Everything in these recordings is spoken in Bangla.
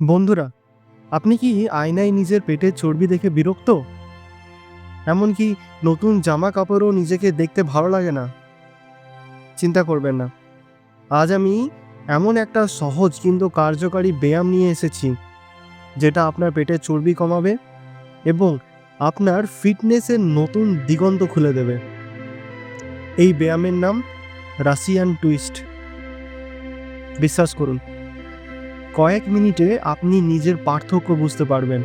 বন্ধুরা, আপনি কি আয়নায় নিজের পেটের চর্বি দেখে বিরক্ত? এমনকি নতুন জামা কাপড়ও নিজেকে দেখতে ভালো লাগে না। চিন্তা করবেন না। আজ আমি এমন একটা সহজ কিন্তু কার্যকারী ব্যায়াম নিয়ে এসেছি, যেটা আপনার পেটের চর্বি কমাবে এবং আপনার ফিটনেসের নতুন দিগন্ত খুলে দেবে। এই ব্যায়ামের নাম রাশিয়ান টুইস্ট। বিশ্বাস করুন কয়েক মিনিটে আপনি নিজের পার্থক্য বুঝতে পারবেন।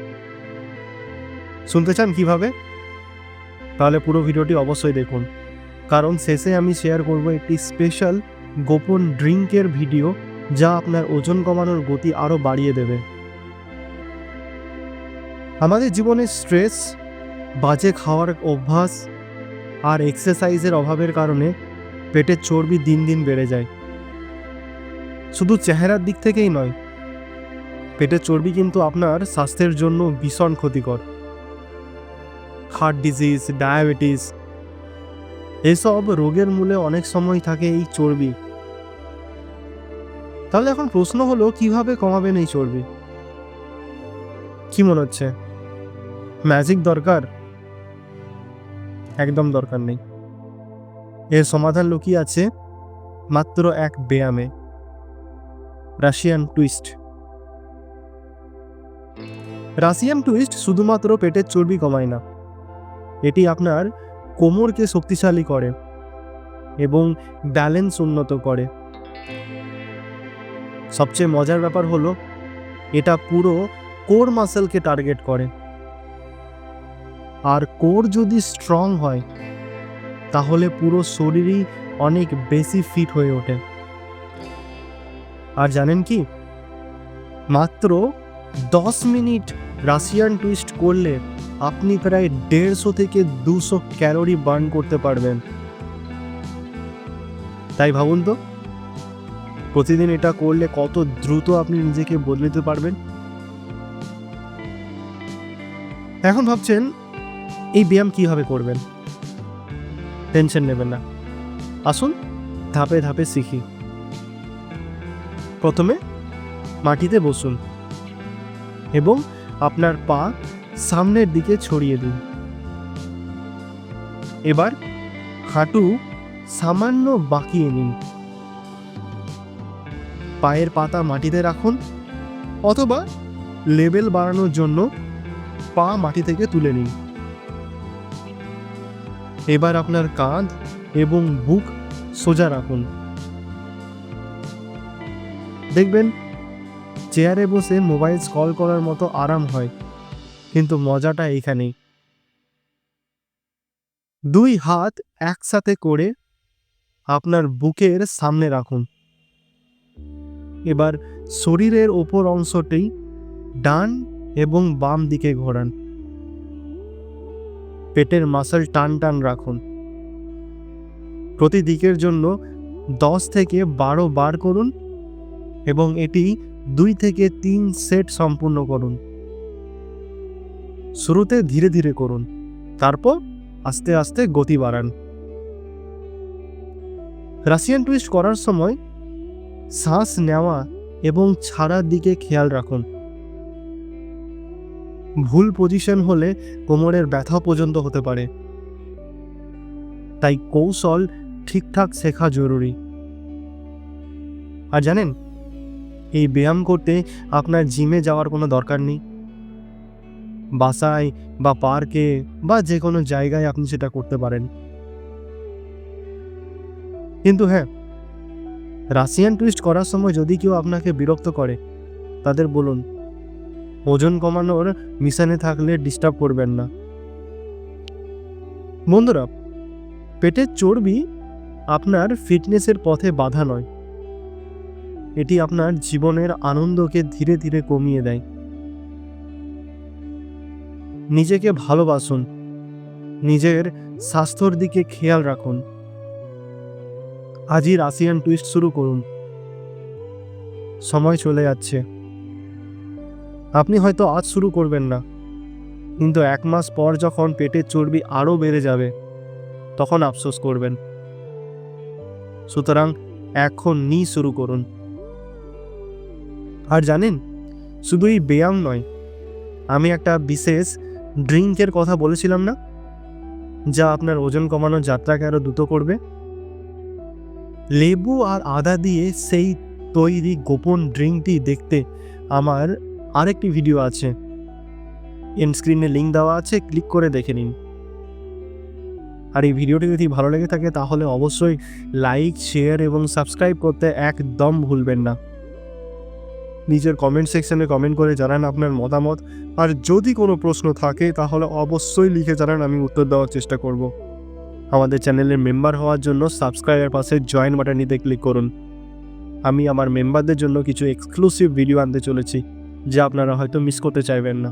শুনতে চান কীভাবে? তাহলে পুরো ভিডিওটি অবশ্যই দেখুন। কারণ শেষে আমি শেয়ার করব একটি স্পেশাল গোপন ড্রিঙ্কের ভিডিও যা আপনার ওজন কমানোর গতি আরও বাড়িয়ে দেবে। আমাদের জীবনে স্ট্রেস বাজে খাওয়ার অভ্যাস আর এক্সারসাইজের অভাবের কারণে পেটের চর্বি দিন দিন বেড়ে যায়। শুধু চেহারার দিক থেকেই নয় পেটের চর্বি কিন্তু আপনার স্বাস্থ্যের জন্য ভীষণ ক্ষতিকর। হার্ট ডিজিজ, ডায়াবেটিস, এসব রোগের মূলে অনেক সময় থাকে এই চর্বি। তাহলে এখন প্রশ্ন হলো, কীভাবে কমাবেন এই চর্বি? কি মনে হচ্ছে? ম্যাজিক দরকার? একদম দরকার নেই। এর সমাধান লুকিয়ে আছে মাত্র এক ব্যায়ামে। Russian twist. রাশিয়ান টুইস্ট শুধুমাত্র পেটের চর্বি কমায় না। এটি আপনার কোমরকে শক্তিশালী করে এবং ব্যালেন্স উন্নত করে। সবচেয়ে মজার ব্যাপার হলো, এটা পুরো কোর মাসেলকে টার্গেট করে। আর কোর যদি স্ট্রং হয়, তাহলে পুরো শরীরই অনেক বেশি ফিট হয়ে ওঠে। আর জানেন কি? মাত্র দশ মিনিট রাশিয়ান টুইস্ট করলে আপনি প্রায় দেড়শো থেকে দুশো ক্যালোরি বার্ন করতে পারবেন। তাই ভাবুন তো, প্রতিদিন এটা করলে কত দ্রুত আপনি নিজেকে বদলে দিতে পারবেন? এখন ভাবছেন, এই ব্যায়াম কীভাবে করবেন? টেনশন নেবেন না। আসুন, ধাপে ধাপে শিখি। প্রথমে মাটিতে বসুন। এবং আপনার পা সামনের দিকে ছড়িয়ে দিন। এবার হাঁটু সামান্য বাঁকিয়ে নিন। পায়ের পাতা মাটিতে রাখুন অথবা লেবেল বাড়ানোর জন্য পা মাটি থেকে তুলে নিন। এবার আপনার কাঁধ এবং বুক সোজা রাখুন। দেখবেন চেয়ারে বসে মোবাইল স্কল করার মতো আরাম হয়, কিন্তু মজাটা এইখানেই। দুই হাত একসাথে করে আপনার বুকের সামনে রাখুন। এবার শরীরের ওপর অংশটি ডান এবং বাম দিকে ঘোরান। পেটের মাসল টান টান রাখুন। প্রতি দিকের জন্য দশ থেকে বারো বার করুন এবং এটি দুই থেকে তিন সেট সম্পূর্ণ করুন। শুরুতে ধীরে ধীরে করুন, তারপর আস্তে আস্তে গতি বাড়ান। রাশিয়ান টুইস্ট করার সময় শ্বাস নেওয়া এবং ছাড়ার দিকে খেয়াল রাখুন। ভুল পজিশন হলে কোমরের ব্যথা পর্যন্ত হতে পারে। তাই কৌশল ঠিকঠাক শেখা জরুরি। আর জানেন এই ব্যায়াম করতে আপনার জিমে যাওয়ার কোনো দরকার নেই। বাসায় বা পার্কে বা যে কোনো জায়গায় আপনি সেটা করতে পারেন। কিন্তু হ্যাঁ রাশিয়ান টুইস্ট করার সময় যদি কেউ আপনাকে বিরক্ত করে, তাদের বলুন, ওজন কমানোর মিশনে থাকলে ডিস্টার্ব করবেন না। বন্ধুরা, পেটের চর্বি আপনার ফিটনেসের পথে বাধা নয়। এটি আপনার জীবনের আনন্দকে ধীরে ধীরে কমিয়ে দেয়। নিজেকে ভালোবাসুন। নিজের স্বাস্থ্যর দিকে খেয়াল রাখুন। আজই রাশিয়ান টুইস্ট শুরু করুন। সময় চলে যাচ্ছে। আপনি হয়তো আজ শুরু করবেন না। কিন্তু এক মাস পর যখন পেটের চর্বি আরও বেড়ে যাবে, তখন আফসোস করবেন। সুতরাং এখন এখনই শুরু করুন। আর জানেন, শুধু এই ব্যায়াম নয়, আমি একটা বিশেষ ড্রিঙ্কের কথা বলেছিলাম না, যা আপনার ওজন কমানোর যাত্রাকে আরও দ্রুত করবে? লেবু আর আদা দিয়ে সেই তৈরি গোপন ড্রিঙ্কটি দেখতে আমার আরেকটি ভিডিও আছে। এন্ড স্ক্রিনে লিঙ্ক দেওয়া আছে ক্লিক করে দেখে নিন। আর এই ভিডিওটি যদি ভালো লেগে থাকে, তাহলে অবশ্যই লাইক শেয়ার এবং সাবস্ক্রাইব করতে একদম ভুলবেন না। নিজের কমেন্ট সেকশনে কমেন্ট করে জানান আপনার মতামত। আর যদি কোনো প্রশ্ন থাকে, তাহলে অবশ্যই লিখে জানান, আমি উত্তর দেওয়ার চেষ্টা করব। আমাদের চ্যানেলের মেম্বার হওয়ার জন্য সাবস্ক্রাইবের পাশে জয়েন বাটনটিতে ক্লিক করুন। আমি আমার মেম্বারদের জন্য কিছু এক্সক্লুসিভ ভিডিও আনতে চলেছি, যা আপনারা হয়তো মিস করতে চাইবেন না।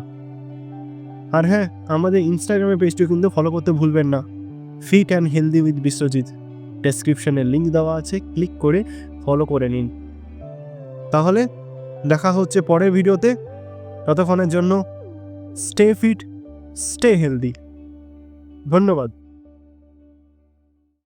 আর হ্যাঁ আমাদের ইনস্টাগ্রামে পেজটি কিন্তু ফলো করতে ভুলবেন না। Fit and healthy with Biswajit ডেসক্রিপশনে লিঙ্ক দেওয়া আছে ক্লিক করে ফলো করে নিন। তাহলে দেখা হচ্ছে পরের ভিডিওতে। ততক্ষণের জন্য স্টে ফিট স্টে হেলদি ধন্যবাদ।